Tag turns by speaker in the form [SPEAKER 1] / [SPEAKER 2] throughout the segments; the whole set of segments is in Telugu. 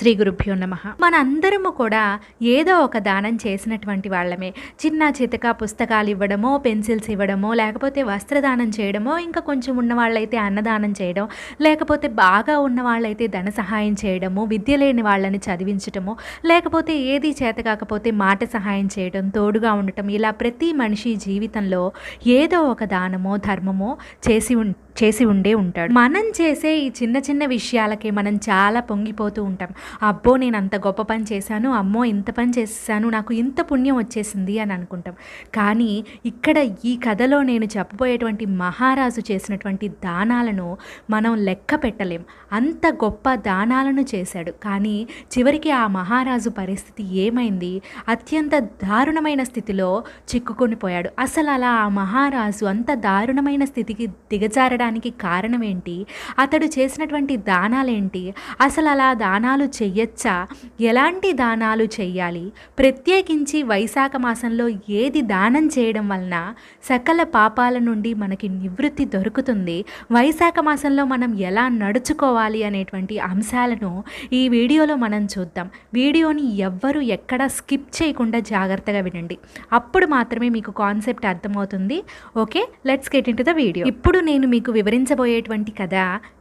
[SPEAKER 1] శ్రీ గురుభ్యో నమ. మనందరము కూడా ఏదో ఒక దానం చేసినటువంటి వాళ్ళమే. చిన్న చితక పుస్తకాలు ఇవ్వడమో పెన్సిల్స్ ఇవ్వడమో లేకపోతే వస్త్రదానం చేయడమో ఇంకా కొంచెం ఉన్నవాళ్ళైతే అన్నదానం చేయడం లేకపోతే బాగా ఉన్న వాళ్ళైతే ధన సహాయం చేయడము విద్య లేని వాళ్ళని చదివించటము లేకపోతే ఏది చేత కాకపోతే మాట సహాయం చేయడం తోడుగా ఉండటం ఇలా ప్రతి మనిషి జీవితంలో ఏదో ఒక దానమో ధర్మమో చేసి ఉం చేసి ఉండే ఉంటాడు. మనం చేసే ఈ చిన్న చిన్న విషయాలకే మనం చాలా పొంగిపోతూ ఉంటాం. అబ్బో నేను అంత గొప్ప పని చేశాను అమ్మో ఇంత పని చేశాను నాకు ఇంత పుణ్యం వచ్చేసింది అని అనుకుంటాం. కానీ ఇక్కడ ఈ కథలో నేను చెప్పబోయేటువంటి మహారాజు చేసినటువంటి దానాలను మనం లెక్క పెట్టలేం. అంత గొప్ప దానాలను చేశాడు. కానీ చివరికి ఆ మహారాజు పరిస్థితి ఏమైంది? అత్యంత దారుణమైన స్థితిలో చిక్కుకొని పోయాడు. అసలు అలా ఆ మహారాజు అంత దారుణమైన స్థితికి దిగజారడానికి కారణం ఏంటి అతడు చేసినటువంటి దానాలేంటి? అసలు అలా దానాలు చెయ్యొచ్చా? ఎలాంటి దానాలు చెయ్యాలి? ప్రత్యేకించి వైశాఖ మాసంలో ఏది దానం చేయడం వలన సకల పాపాల నుండి మనకి నివృత్తి దొరుకుతుంది? వైశాఖ మాసంలో మనం ఎలా నడుచుకోవాలి అనేటువంటి అంశాలను ఈ వీడియోలో మనం చూద్దాం. వీడియోని ఎవ్వరూ ఎక్కడ స్కిప్ చేయకుండా జాగ్రత్తగా వినండి. అప్పుడు మాత్రమే మీకు కాన్సెప్ట్ అర్థమవుతుంది. Okay? Let's get into the video. ఇప్పుడు నేను మీకు వివరించబోయేటువంటి కథ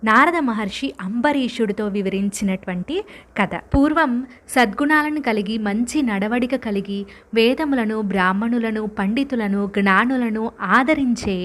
[SPEAKER 1] నారద మహర్షి అంబరీషుడితో వివరించినటువంటి కథ. పూర్వం సద్గుణాలను కలిగి మంచి నడవడిక కలిగి వేదములను బ్రాహ్మణులను పండితులను జ్ఞానులను ఆదరించే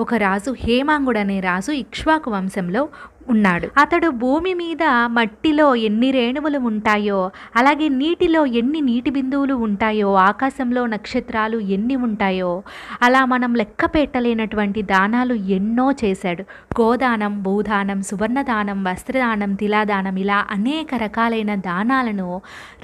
[SPEAKER 1] ఒక రాజు హేమాంగుడు అనే రాజు ఇక్ష్వాకు వంశంలో ఉన్నాడు. అతడు భూమి మీద మట్టిలో ఎన్ని రేణువులు ఉంటాయో అలాగే నీటిలో ఎన్ని నీటి బిందువులు ఉంటాయో ఆకాశంలో నక్షత్రాలు ఎన్ని ఉంటాయో అలా మనం లెక్క పెట్టలేనటువంటి దానాలు ఎన్నో చేశాడు. గోదానం భూదానం సువర్ణదానం వస్త్రదానం తిలాదానం ఇలా అనేక రకాలైన దానాలను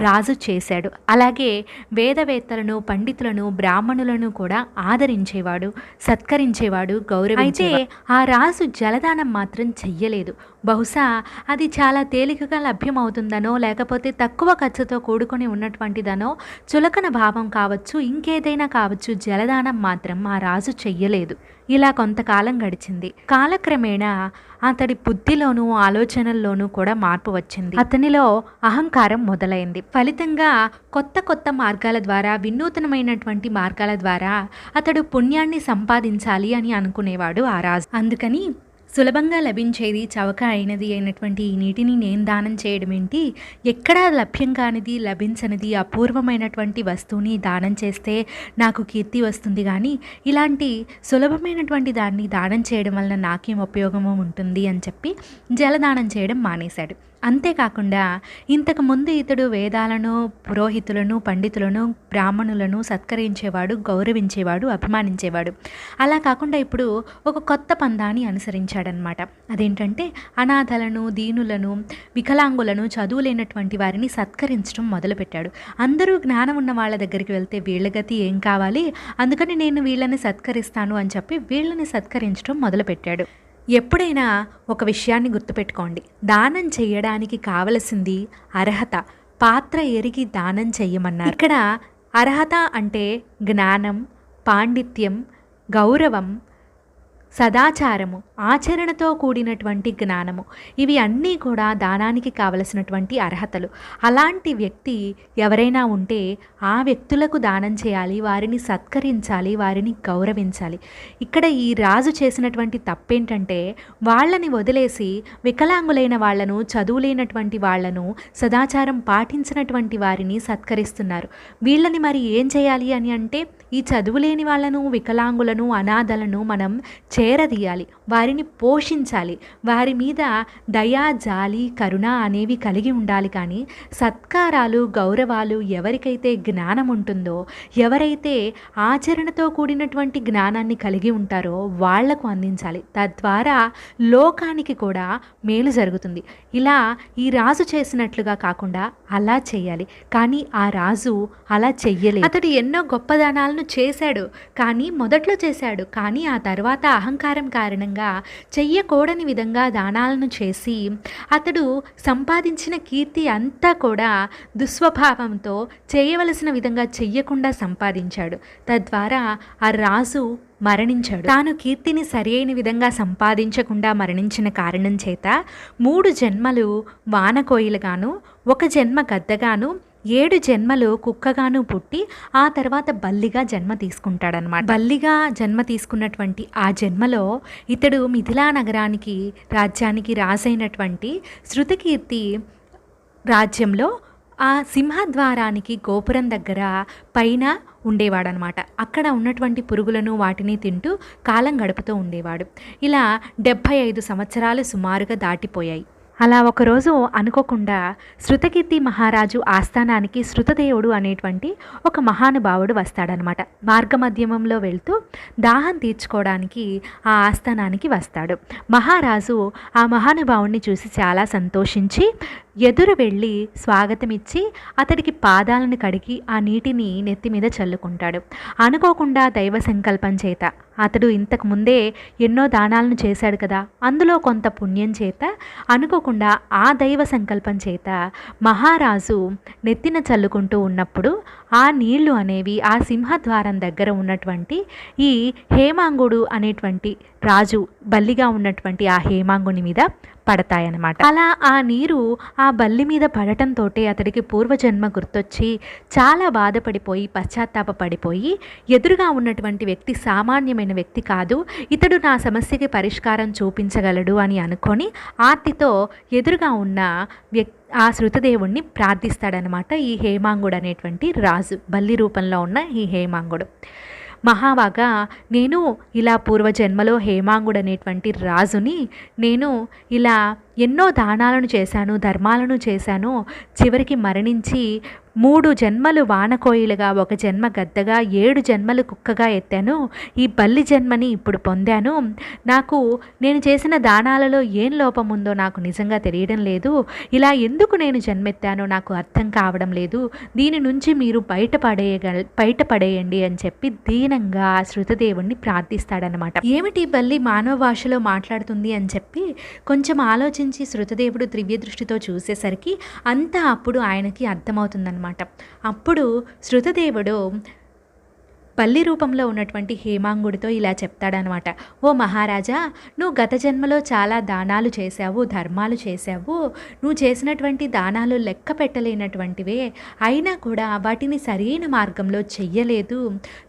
[SPEAKER 1] రాజు చేశాడు. అలాగే వేదవేత్తలను పండితులను బ్రాహ్మణులను కూడా ఆదరించేవాడు సత్కరించేవాడు గౌరవ అయితే ఆ రాజు జలదానం మాత్రం చెయ్యలేదు. బహుశా అది చాలా తేలికగా లభ్యమవుతుందనో లేకపోతే తక్కువ ఖర్చుతో కూడుకొని ఉన్నటువంటిదనో చులకన భావం కావచ్చు ఇంకేదైనా కావచ్చు జలదానం మాత్రం ఆ రాజు చెయ్యలేదు. ఇలా కొంతకాలం గడిచింది. కాలక్రమేణా అతడి బుద్ధిలోనూ ఆలోచనల్లోనూ కూడా మార్పు వచ్చింది. అతనిలో అహంకారం మొదలైంది. ఫలితంగా కొత్త కొత్త మార్గాల ద్వారా వినూతనమైనటువంటి మార్గాల ద్వారా అతడు పుణ్యాన్ని సంపాదించాలి అని అనుకునేవాడు ఆ రాజు. అందుకని సులభంగా లభించేది చవక అయినది అయినటువంటి ఈ నీటిని నేను దానం చేయడం ఏంటి? ఎక్కడా లభ్యం కానిది లభించనిది అపూర్వమైనటువంటి వస్తువుని దానం చేస్తే నాకు కీర్తి వస్తుంది కానీ ఇలాంటి సులభమైనటువంటి దాన్ని దానం చేయడం వలన నాకేం ఉపయోగము ఉంటుంది అని చెప్పి జలదానం చేయడం మానేశాడు. అంతేకాకుండా ఇంతకు ముందు ఇతడు వేదాలను పురోహితులను పండితులను బ్రాహ్మణులను సత్కరించేవాడు గౌరవించేవాడు అభిమానించేవాడు. అలా కాకుండా ఇప్పుడు ఒక కొత్త పందాన్ని అనుసరించాడనమాట అదేంటంటే అనాథలను దీనులను వికలాంగులను చదువు లేనటువంటి వారిని సత్కరించడం మొదలుపెట్టాడు. అందరూ జ్ఞానం ఉన్న వాళ్ళ దగ్గరికి వెళ్తే వీళ్ళ గతి ఏం కావాలి? అందుకని నేను వీళ్ళని సత్కరిస్తాను అని చెప్పి వీళ్ళని సత్కరించడం మొదలుపెట్టాడు. ఎప్పుడైనా ఒక విషయాన్ని గుర్తుపెట్టుకోండి. దానం చేయడానికి కావలసింది అర్హత. పాత్ర ఎరిగి దానం చెయ్యమన్నారు. ఇక్కడ అర్హత అంటే జ్ఞానం పాండిత్యం గౌరవం సదాచారము. ఆచరణతో కూడినటువంటి జ్ఞానము. ఇవి అన్నీ కూడా దానానికి కావలసినటువంటి అర్హతలు. అలాంటి వ్యక్తి ఎవరైనా ఉంటే ఆ వ్యక్తులకు దానం చేయాలి వారిని సత్కరించాలి వారిని గౌరవించాలి. ఇక్కడ ఈ రాజు చేసినటువంటి తప్పేంటంటే వాళ్ళని వదిలేసి వికలాంగులైన వాళ్ళను చదువులేనటువంటి వాళ్ళను సదాచారం పాటించినటువంటి వారిని సత్కరిస్తున్నారు. వీళ్ళని మరి ఏం చేయాలి అని అంటే ఈ చదువులేని వాళ్ళను వికలాంగులను అనాథలను మనం చేరదీయాలి. వారి వారిని పోషించాలి. వారి మీద దయా జాలి కరుణ అనేవి కలిగి ఉండాలి కానీ సత్కారాలు గౌరవాలు ఎవరికైతే జ్ఞానం ఉంటుందో ఎవరైతే ఆచరణతో కూడినటువంటి జ్ఞానాన్ని కలిగి ఉంటారో వాళ్ళకు అందించాలి. తద్వారా లోకానికి కూడా మేలు జరుగుతుంది. ఇలా ఈ రాజు చేసినట్లుగా కాకుండా అలా చేయాలి. కానీ ఆ రాజు అలా చెయ్యలేదు. అతడు ఎన్నో గొప్పదనాలను చేశాడు. కానీ మొదట్లో చేశాడు. కానీ ఆ తర్వాత అహంకారం కారణంగా చెయ్యకూడని విధంగా దానాలను చేసి అతడు సంపాదించిన కీర్తి అంతా కూడా దుస్వభావంతో చేయవలసిన విధంగా చెయ్యకుండా సంపాదించాడు. తద్వారా ఆ రాజు మరణించాడు. తాను కీర్తిని సరియైన విధంగా సంపాదించకుండా మరణించిన కారణం చేత మూడు జన్మలు వానకోయిలుగాను ఒక జన్మ గద్దగాను ఏడు జన్మలు కుక్కగాను పుట్టి ఆ తర్వాత బల్లిగా జన్మ తీసుకుంటాడనమాట బల్లిగా జన్మ తీసుకున్నటువంటి ఆ జన్మలో ఇతడు మిథిలా నగరానికి రాజ్యానికి రాజైనటువంటి శృతకీర్తి రాజ్యంలో ఆ సింహద్వారానికి గోపురం దగ్గర పైన ఉండేవాడనమాట అక్కడ ఉన్నటువంటి పురుగులను వాటిని తింటూ కాలం గడుపుతూ ఉండేవాడు. ఇలా డెబ్భై ఐదు సంవత్సరాలు సుమారుగా దాటిపోయాయి. అలా ఒకరోజు అనుకోకుండా శృతకీర్తి మహారాజు ఆస్థానానికి శృతదేవుడు అనేటువంటి ఒక మహానుభావుడు వస్తాడనమాట. మార్గమధ్యమంలో వెళ్తూ దాహం తీర్చుకోవడానికి ఆ ఆస్థానానికి వస్తాడు. మహారాజు ఆ మహానుభావుడిని చూసి చాలా సంతోషించి ఎదురు వెళ్ళి స్వాగతమిచ్చి అతడికి పాదాలను కడిగి ఆ నీటిని నెత్తి మీద చల్లుకుంటాడు. అనుకోకుండా దైవ సంకల్పం చేత. అతడు ఇంతకు ముందే ఎన్నో దానాలను చేశాడు కదా. అందులో కొంత పుణ్యం చేత అనుకోకుండా ఆ దైవ సంకల్పం చేత మహారాజు నెత్తిన చల్లుకుంటూ ఉన్నప్పుడు ఆ నీళ్ళు అనేవి ఆ సింహద్వారం దగ్గర ఉన్నటువంటి ఈ హేమాంగుడు అనేటువంటి రాజు బల్లిగా ఉన్నటువంటి ఆ హేమాంగుని మీద పడతాయన్నమాట. అలా ఆ నీరు ఆ బల్లి మీద పడటంతో అతడికి పూర్వజన్మ గుర్తొచ్చి చాలా బాధపడిపోయి పశ్చాత్తాప పడిపోయి ఎదురుగా ఉన్నటువంటి వ్యక్తి సామాన్యమైన వ్యక్తి కాదు ఇతడు నా సమస్యకి పరిష్కారం చూపించగలడు అని అనుకొని ఆర్తితో ఎదురుగా ఉన్న వ్యక్తి ఆ శృతదేవుణ్ణి ప్రార్థిస్తాడనమాట ఈ హేమాంగుడు అనేటువంటి రాజు బల్లి రూపంలో ఉన్న ఈ హేమాంగుడు. మహావాగా నేను ఇలా పూర్వజన్మలో హేమాంగుడు అనేటువంటి రాజుని నేను ఇలా ఎన్నో దానాలను చేశాను ధర్మాలను చేశాను. చివరికి మరణించి మూడు జన్మలు వానకోయిలుగా ఒక జన్మ గద్దగా ఏడు జన్మలు కుక్కగా ఎత్తాను. ఈ బల్లి జన్మని ఇప్పుడు పొందాను. నాకు నేను చేసిన దానాలలో ఏం లోపం ఉందో నాకు నిజంగా తెలియడం లేదు. ఇలా ఎందుకు నేను జన్మెత్తానో నాకు అర్థం కావడం లేదు. దీని నుంచి మీరు బయటపడేయగల బయటపడేయండి అని చెప్పి దీనంగా శృతదేవుణ్ణి ప్రార్థిస్తాడనమాట ఏమిటి బల్లి మానవ భాషలో మాట్లాడుతుంది అని చెప్పి కొంచెం ఆలోచించి శృతదేవుడు దివ్య దృష్టితో చూసేసరికి అంతా అప్పుడు ఆయనకి అర్థమవుతుందన్నమాట. అప్పుడు శృతదేవుడు పల్లి రూపంలో ఉన్నటువంటి హేమాంగుడితో ఇలా చెప్తాడనమాట. ఓ మహారాజా నువ్వు గత జన్మలో చాలా దానాలు చేశావు ధర్మాలు చేశావు. నువ్వు చేసినటువంటి దానాలు లెక్క పెట్టలేనటువంటివే. అయినా కూడా వాటిని సరైన మార్గంలో చెయ్యలేదు.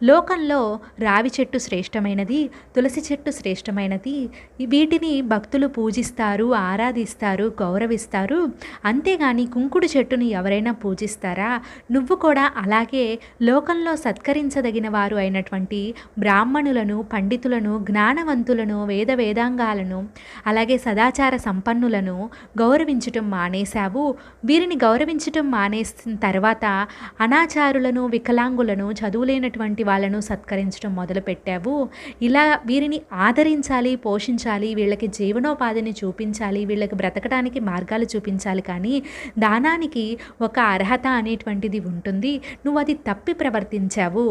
[SPEAKER 1] లోకంలో రావి చెట్టు శ్రేష్టమైనది తులసి చెట్టు శ్రేష్టమైనది. వీటిని భక్తులు పూజిస్తారు ఆరాధిస్తారు గౌరవిస్తారు. అంతేగాని కుంకుడు చెట్టుని ఎవరైనా పూజిస్తారా? నువ్వు కూడా అలాగే లోకంలో సత్కరించదగిన వారు అయినటువంటి బ్రాహ్మణులను పండితులను జ్ఞానవంతులను వేద వేదాంగాలను అలాగే సదాచార సంపన్నులను గౌరవించటం మానేశావు. వీరిని గౌరవించటం మానేసిన తర్వాత అనాచారులను వికలాంగులను చదువులేనటువంటి వాళ్ళను సత్కరించడం మొదలుపెట్టావు. ఇలా వీరిని ఆదరించాలి పోషించాలి వీళ్ళకి జీవనోపాధిని చూపించాలి వీళ్ళకి బ్రతకడానికి మార్గాలు చూపించాలి. కానీ దానానికి ఒక అర్హత అనేటువంటిది ఉంటుంది. నువ్వు అది తప్పి ప్రవర్తించావు.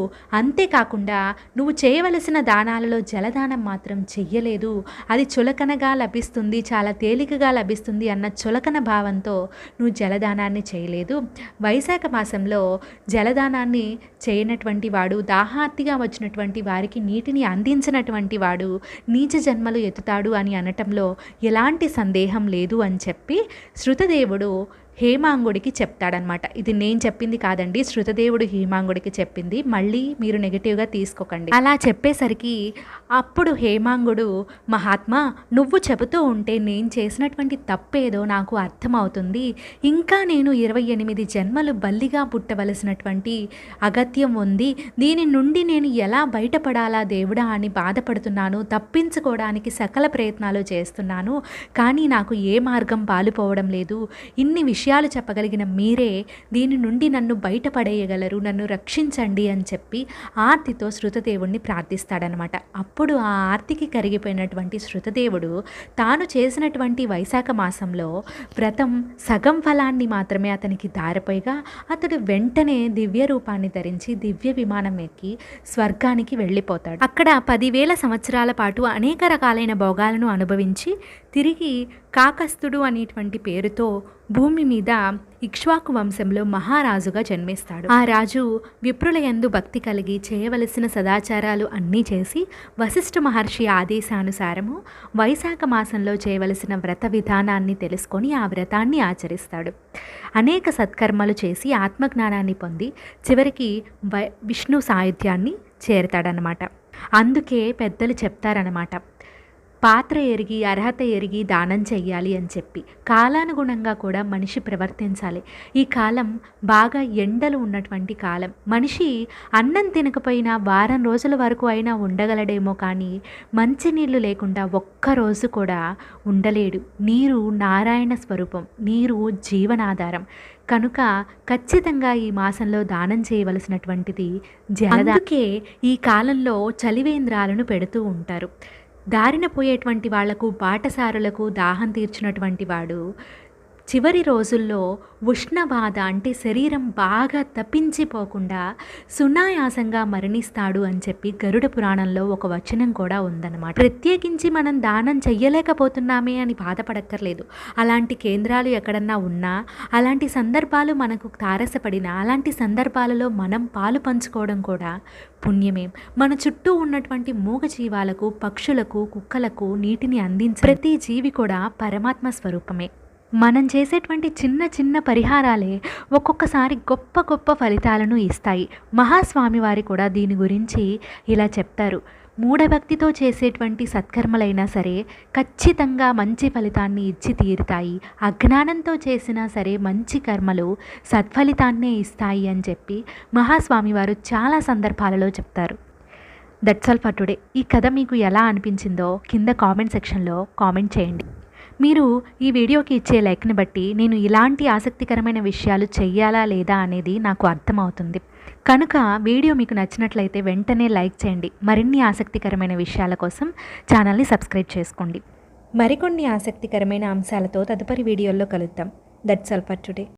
[SPEAKER 1] అంతేకాకుండా నువ్వు చేయవలసిన దానాలలో జలదానం మాత్రం చెయ్యలేదు. అది చులకనగా లభిస్తుంది చాలా తేలికగా లభిస్తుంది అన్న చులకన భావంతో నువ్వు జలదానాన్ని చేయలేదు. వైశాఖ మాసంలో జలదానాన్ని చేయనటువంటి వాడు దాహార్తిగా వచ్చినటువంటి వారికి నీటిని అందించినటువంటి వాడు నీచ జన్మలు ఎత్తుతాడు అని అనటంలో ఎలాంటి సందేహం లేదు అని చెప్పి శృతదేవుడు హేమాంగుడికి చెప్తాడనమాట. ఇది నేను చెప్పింది కాదండి శృతదేవుడు హేమాంగుడికి చెప్పింది. మళ్ళీ మీరు నెగిటివ్గా తీసుకోకండి. అలా చెప్పేసరికి అప్పుడు హేమాంగుడు మహాత్మా నువ్వు చెబుతూ ఉంటే నేను చేసినటువంటి తప్పేదో నాకు అర్థమవుతుంది. ఇంకా నేను ఇరవై ఎనిమిది జన్మలు బల్లిగా పుట్టవలసినటువంటి అగత్యం ఉంది. దీని నుండి నేను ఎలా బయటపడాలా దేవుడా అని బాధపడుతున్నాను. తప్పించుకోవడానికి సకల ప్రయత్నాలు చేస్తున్నాను. కానీ నాకు ఏ మార్గం పాలుపోవడం లేదు. ఇన్ని విషయాలు చెప్పగలిగిన మీరే దీని నుండి నన్ను బయటపడేయగలరు నన్ను రక్షించండి అని చెప్పి ఆర్తితో శృతదేవుణ్ణి ప్రార్థిస్తాడనమాట. అప్పుడు ఆ ఆర్తికి కరిగిపోయినటువంటి శృతదేవుడు తాను చేసినటువంటి వైశాఖ మాసంలో వ్రతం సగం ఫలాన్ని మాత్రమే అతనికి దారిపోయిగా అతడు వెంటనే దివ్య రూపాన్ని ధరించి దివ్య విమానం ఎక్కి స్వర్గానికి వెళ్ళిపోతాడు. అక్కడ పదివేల సంవత్సరాల పాటు అనేక రకాలైన భోగాలను అనుభవించి తిరిగి కాకస్తుడు అనేటువంటి పేరుతో భూమి మీద ఇక్ష్వాకు వంశంలో మహారాజుగా జన్మిస్తాడు. ఆ రాజు విప్రులయందు భక్తి కలిగి చేయవలసిన సదాచారాలు అన్నీ చేసి వశిష్ఠ మహర్షి ఆదేశానుసారము వైశాఖ మాసంలో చేయవలసిన వ్రత విధానాన్ని తెలుసుకొని ఆ వ్రతాన్ని ఆచరిస్తాడు. అనేక సత్కర్మలు చేసి ఆత్మజ్ఞానాన్ని పొంది చివరికి వై విష్ణు సాయుధ్యాన్ని చేరతాడనమాట అందుకే పెద్దలు చెప్తారనమాట పాత్ర ఎరిగి అర్హత ఎరిగి దానం చెయ్యాలి అని చెప్పి. కాలానుగుణంగా కూడా మనిషి ప్రవర్తించాలి. ఈ కాలం బాగా ఎండలు ఉన్నటువంటి కాలం. మనిషి అన్నం తినకపోయినా వారం రోజుల వరకు అయినా ఉండగలడేమో కానీ మంచినీళ్ళు లేకుండా ఒక్కరోజు కూడా ఉండలేడు. నీరు నారాయణ స్వరూపం నీరు జీవనాధారం. కనుక ఖచ్చితంగా ఈ మాసంలో దానం చేయవలసినటువంటిది జలదాకే ఈ కాలంలో చలివేంద్రాలను పెడుతూ ఉంటారు. దారిన పోయేటువంటి వాళ్ళకు బాటసారులకు దాహం తీర్చినటువంటి వాడు చివరి రోజుల్లో ఉష్ణబాధ అంటే శరీరం బాగా తప్పించిపోకుండా సునాయాసంగా మరణిస్తాడు అని చెప్పి గరుడ పురాణంలో ఒక వచనం కూడా ఉందన్నమాట. ప్రత్యేకించి మనం దానం చెయ్యలేకపోతున్నామే అని బాధపడక్కర్లేదు. అలాంటి కేంద్రాలు ఎక్కడన్నా ఉన్నా అలాంటి సందర్భాలు మనకు తారసపడిన అలాంటి సందర్భాలలో మనం పాలు పంచుకోవడం కూడా పుణ్యమే. మన చుట్టూ ఉన్నటువంటి మూగ జీవాలకు పక్షులకు కుక్కలకు నీటిని అందించే ప్రతి జీవి కూడా పరమాత్మ స్వరూపమే. మనం చేసేటువంటి చిన్న చిన్న పరిహారాలే ఒక్కొక్కసారి గొప్ప గొప్ప ఫలితాలను ఇస్తాయి. మహాస్వామి వారి కూడా దీని గురించి ఇలా చెప్తారు. మూఢభక్తితో చేసేటువంటి సత్కర్మలైనా సరే ఖచ్చితంగా మంచి ఫలితాన్ని ఇచ్చి తీరుతాయి. అజ్ఞానంతో చేసినా సరే మంచి కర్మలు సత్ఫలితాన్నే ఇస్తాయి అని చెప్పి మహాస్వామి వారు చాలా సందర్భాలలో చెప్తారు. దట్స్ ఆల్ ఫర్ టుడే ఈ కథ మీకు ఎలా అనిపించిందో కింద కామెంట్ సెక్షన్లో కామెంట్ చేయండి. మీరు ఈ వీడియోకి ఇచ్చే లైక్ని బట్టి నేను ఇలాంటి ఆసక్తికరమైన విషయాలు చెయ్యాలా లేదా అనేది నాకు అర్థమవుతుంది. కనుక వీడియో మీకు నచ్చినట్లయితే వెంటనే లైక్ చేయండి. మరిన్ని ఆసక్తికరమైన విషయాల కోసం ఛానల్ని సబ్స్క్రైబ్ చేసుకోండి. మరికొన్ని ఆసక్తికరమైన అంశాలతో తదుపరి వీడియోల్లో కలుద్దాం. That's all for today.